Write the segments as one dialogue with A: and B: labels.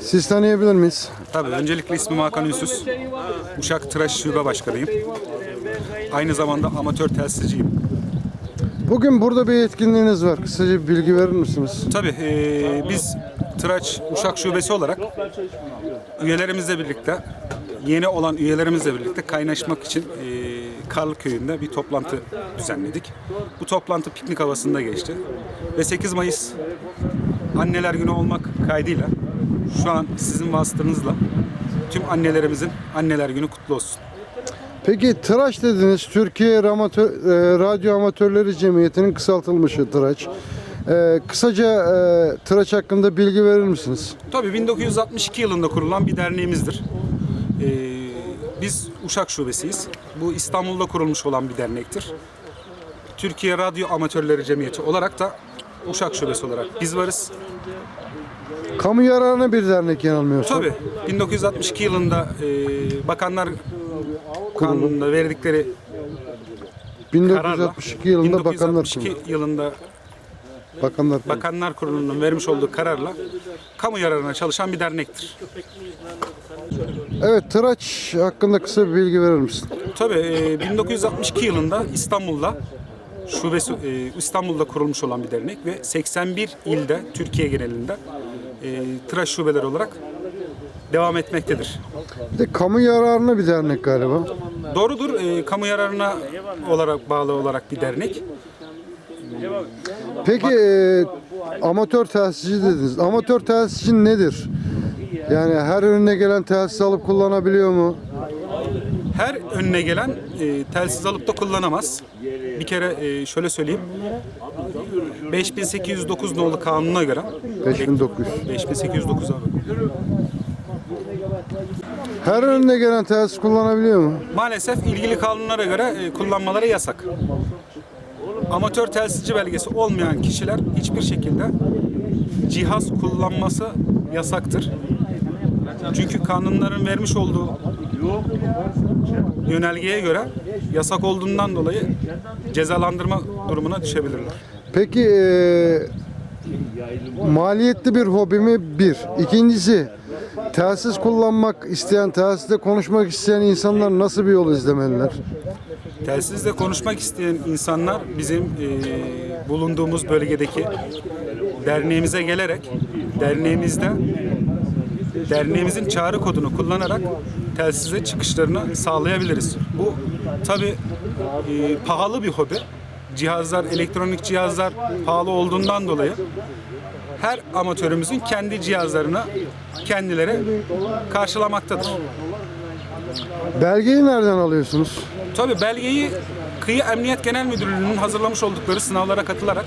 A: Siz tanıyabilir miyiz?
B: Tabii öncelikle ismim Hakan Ünsüz. Uşak Tıraş Şube Başkanıyım. Aynı zamanda amatör telsizciyim.
A: Bugün burada bir etkinliğiniz var. Kısaca bir bilgi verir misiniz?
B: Tabii eee, biz Tıraç Uşak Şubesi olarak üyelerimizle birlikte, yeni olan üyelerimizle birlikte kaynaşmak için eee Karlı Köyü'nde bir toplantı düzenledik. Bu toplantı piknik havasında geçti. Ve 8 Mayıs Anneler Günü olmak kaydıyla şu an sizin vasıtanızla tüm annelerimizin Anneler Günü kutlu olsun.
A: Peki tıraş dediniz. Türkiye Ramatö- e, Radyo Amatörleri Cemiyeti'nin kısaltılmışı tıraş. E, kısaca e, tıraş hakkında bilgi verir misiniz?
B: Tabii 1962 yılında kurulan bir derneğimizdir. Ee, biz Uşak Şubesiyiz. Bu İstanbul'da kurulmuş olan bir dernektir. Türkiye Radyo Amatörleri Cemiyeti olarak da Uşak Şubesi olarak biz varız.
A: Kamu yararına bir dernek yanılmıyorsam.
B: Tabii 1962 yılında e, Bakanlar Kanunu'nda verdikleri kararla
A: 1962 yılında Bakanlar
B: 1962
A: Kurulu.
B: yılında
A: Bakanlar Kurulu.
B: Bakanlar Kurulu'nun vermiş olduğu kararla kamu yararına çalışan bir dernektir.
A: Evet tıraş hakkında kısa bir bilgi verir misin?
B: Tabii e, 1962 yılında İstanbul'da şubesi e, İstanbul'da kurulmuş olan bir dernek ve 81 ilde Türkiye genelinde e, tıraş şubeler olarak devam etmektedir.
A: Bir de kamu yararına bir dernek galiba.
B: Doğrudur. e, kamu yararına olarak bağlı olarak bir dernek.
A: Peki e, amatör telsizci dediniz. Amatör telsizci nedir? Yani her önüne gelen telsiz alıp kullanabiliyor mu?
B: Her önüne gelen e, telsiz alıp da kullanamaz. Bir kere e, şöyle söyleyeyim. 5809 nolu kanuna göre
A: 5900.
B: 5809 abi.
A: Her önüne gelen telsiz kullanabiliyor mu?
B: Maalesef ilgili kanunlara göre e, kullanmaları yasak. Amatör telsizci belgesi olmayan kişiler hiçbir şekilde cihaz kullanması yasaktır. Çünkü kanunların vermiş olduğu yönelgeye göre yasak olduğundan dolayı cezalandırma durumuna düşebilirler.
A: Peki e, maliyetli bir hobi mi? Bir. İkincisi telsiz kullanmak isteyen, telsizde konuşmak isteyen insanlar nasıl bir yol izlemeliler?
B: Telsizle konuşmak isteyen insanlar bizim e, bulunduğumuz bölgedeki derneğimize gelerek derneğimizde derneğimizin çağrı kodunu kullanarak telsize çıkışlarını sağlayabiliriz. Bu tabi pahalı bir hobi. Cihazlar, elektronik cihazlar pahalı olduğundan dolayı her amatörümüzün kendi cihazlarını kendileri karşılamaktadır.
A: Belgeyi nereden alıyorsunuz?
B: Tabii belgeyi Kıyı Emniyet Genel Müdürlüğü'nün hazırlamış oldukları sınavlara katılarak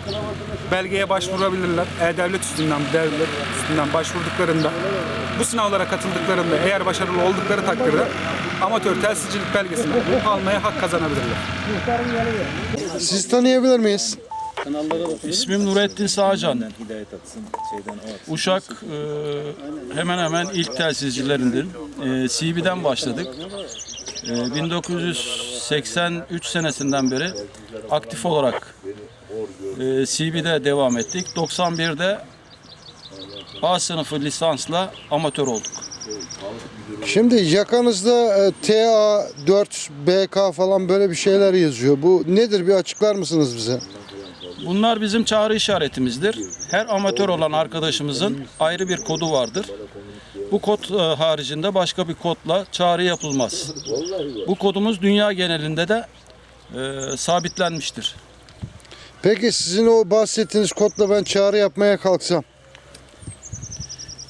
B: belgeye başvurabilirler. E-Devlet üstünden, devlet üstünden başvurduklarında bu sınavlara katıldıklarında eğer başarılı oldukları takdirde amatör telsizcilik belgesini almaya hak kazanabilirler.
A: Siz tanıyabilir miyiz?
C: İsmim Nurettin Sağcan. Uşak e, hemen hemen ilk telsizcilerindir. E, CB'den başladık. E, 1983 senesinden beri aktif olarak e, CB'de devam ettik. 91'de A sınıfı lisansla amatör olduk.
A: Şimdi yakanızda e, TA 4 BK falan böyle bir şeyler yazıyor. Bu nedir bir açıklar mısınız bize?
C: Bunlar bizim çağrı işaretimizdir. Her amatör olan arkadaşımızın ayrı bir kodu vardır. Bu kod e, haricinde başka bir kodla çağrı yapılmaz. Bu kodumuz dünya genelinde de e, sabitlenmiştir.
A: Peki sizin o bahsettiğiniz kodla ben çağrı yapmaya kalksam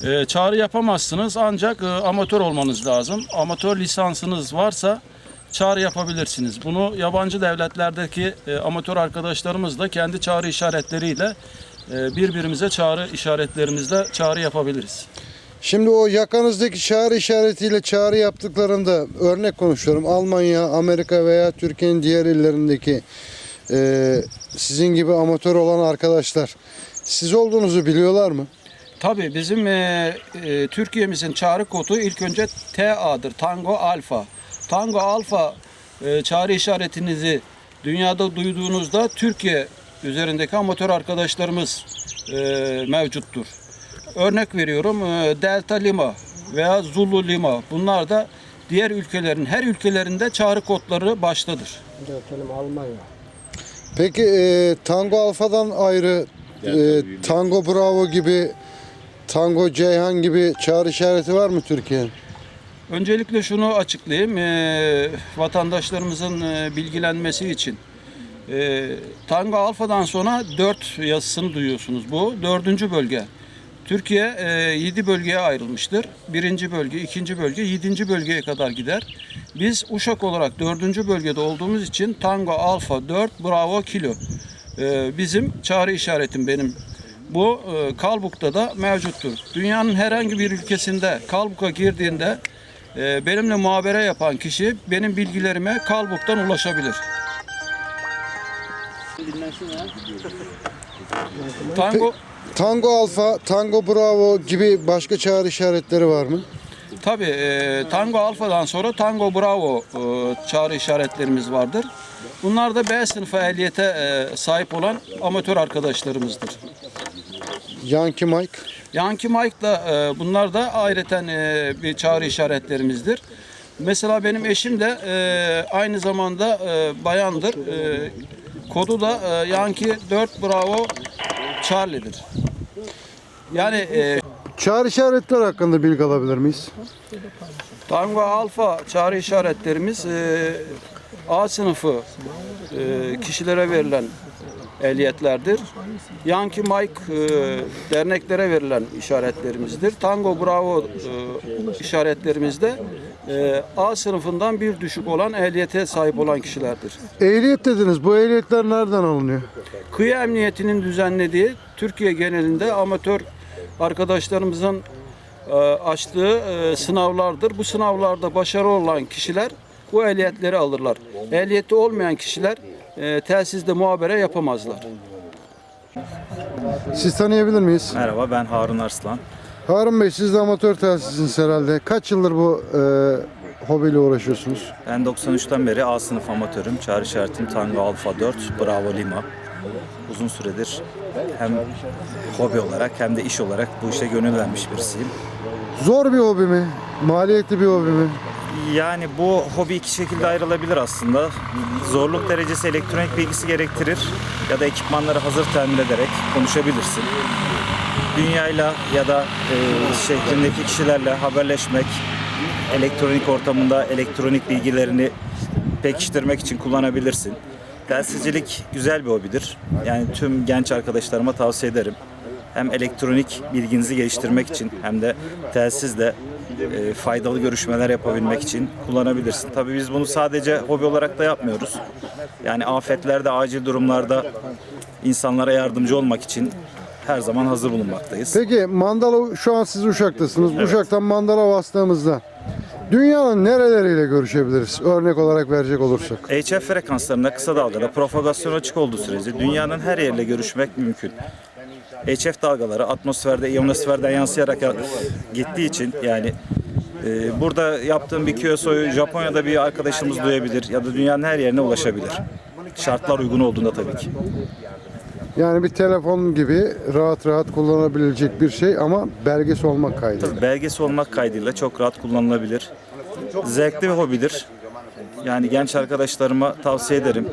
C: E, çağrı yapamazsınız ancak e, amatör olmanız lazım. Amatör lisansınız varsa çağrı yapabilirsiniz. Bunu yabancı devletlerdeki e, amatör arkadaşlarımız da kendi çağrı işaretleriyle e, birbirimize çağrı işaretlerimizle çağrı yapabiliriz.
A: Şimdi o yakanızdaki çağrı işaretiyle çağrı yaptıklarında örnek konuşuyorum Almanya, Amerika veya Türkiye'nin diğer illerindeki e, sizin gibi amatör olan arkadaşlar siz olduğunuzu biliyorlar mı?
C: Tabii bizim e, e, Türkiye'mizin çağrı kodu ilk önce TA'dır. Tango Alfa. Tango Alfa e, çağrı işaretinizi dünyada duyduğunuzda Türkiye üzerindeki amatör arkadaşlarımız e, mevcuttur. örnek veriyorum e, Delta Lima veya Zulu Lima bunlar da diğer ülkelerin her ülkelerinde çağrı kodları baştadır.
A: Peki e, Tango Alfa'dan ayrı e, Tango Bravo gibi Tango Ceyhan gibi çağrı işareti var mı Türkiye'nin?
C: Öncelikle şunu açıklayayım. Eee, vatandaşlarımızın eee, bilgilenmesi için. Eee, Tango Alfa'dan sonra 4 yazısını duyuyorsunuz. Bu dördüncü bölge. Türkiye 7 bölgeye ayrılmıştır. Birinci bölge, ikinci bölge, yedinci bölgeye kadar gider. Biz Uşak olarak dördüncü bölgede olduğumuz için Tango Alfa 4 Bravo Kilo. Eee, bizim çağrı işaretim benim. Bu e, Kalbuk'ta da mevcuttur. Dünyanın herhangi bir ülkesinde Kalbuk'a girdiğinde e, benimle muhabere yapan kişi benim bilgilerime Kalbuk'tan ulaşabilir. Tango
A: Tango Alfa, Tango Bravo gibi başka çağrı işaretleri var mı?
C: Tabi e, Tango Alfa'dan sonra Tango Bravo e, çağrı işaretlerimiz vardır. Bunlar da B sınıfı ehliyete e, sahip olan amatör arkadaşlarımızdır.
A: Yankee Mike.
C: Yankee Mike da e, bunlar da ayrıten e, bir çağrı işaretlerimizdir. Mesela benim eşim de e, aynı zamanda e, bayandır. E, kodu da e, Yankee 4 Bravo Charlie'dir. Yani e,
A: Çağrı işaretleri hakkında bilgi alabilir miyiz?
C: Tango Alfa çağrı işaretlerimiz e, A sınıfı e, kişilere verilen ehliyetlerdir. Yankee Mike e, derneklere verilen işaretlerimizdir. Tango Bravo e, işaretlerimiz de e, A sınıfından bir düşük olan ehliyete sahip olan kişilerdir.
A: Ehliyet dediniz. Bu ehliyetler nereden alınıyor?
C: Kıyı Emniyeti'nin düzenlediği Türkiye genelinde amatör arkadaşlarımızın e, açtığı e, sınavlardır. Bu sınavlarda başarılı olan kişiler bu ehliyetleri alırlar. Ehliyeti olmayan kişiler e, telsizde muhabere yapamazlar.
A: Siz tanıyabilir miyiz?
D: Merhaba ben Harun Arslan.
A: Harun Bey siz de amatör telsizsiniz herhalde. Kaç yıldır bu e, hobiyle uğraşıyorsunuz?
D: Ben 93'ten beri A sınıf amatörüm. Çağrı işaretim Tango Alfa 4, Bravo Lima. Uzun süredir hem hobi olarak hem de iş olarak bu işe gönül vermiş birisiyim.
A: Zor bir hobi mi? Maliyetli bir hobi mi?
D: Yani bu hobi iki şekilde ayrılabilir aslında. Zorluk derecesi elektronik bilgisi gerektirir ya da ekipmanları hazır temin ederek konuşabilirsin. Dünyayla ya da e, şehrindeki kişilerle haberleşmek, elektronik ortamında elektronik bilgilerini pekiştirmek için kullanabilirsin. Telsizcilik güzel bir hobidir. Yani tüm genç arkadaşlarıma tavsiye ederim. Hem elektronik bilginizi geliştirmek için hem de telsizle e, faydalı görüşmeler yapabilmek için kullanabilirsin. Tabii biz bunu sadece hobi olarak da yapmıyoruz. Yani afetlerde, acil durumlarda insanlara yardımcı olmak için her zaman hazır bulunmaktayız.
A: Peki Mandala şu an siz Uşak'tasınız. Uşak'tan Mandala bastığımızda dünyanın nereleriyle görüşebiliriz? Örnek olarak verecek olursak.
D: HF frekanslarında kısa dalgada propagasyon açık olduğu sürece dünyanın her yeriyle görüşmek mümkün. HF dalgaları atmosferde, ionosferden yansıyarak ya- gittiği için yani e, burada yaptığım bir QSO'yu Japonya'da bir arkadaşımız duyabilir ya da dünyanın her yerine ulaşabilir. Şartlar uygun olduğunda tabii ki.
A: Yani bir telefon gibi rahat rahat kullanabilecek bir şey ama belgesi olmak kaydıyla.
D: Belgesi olmak kaydıyla çok rahat kullanılabilir. Zevkli bir hobidir. Yani genç arkadaşlarıma tavsiye ederim.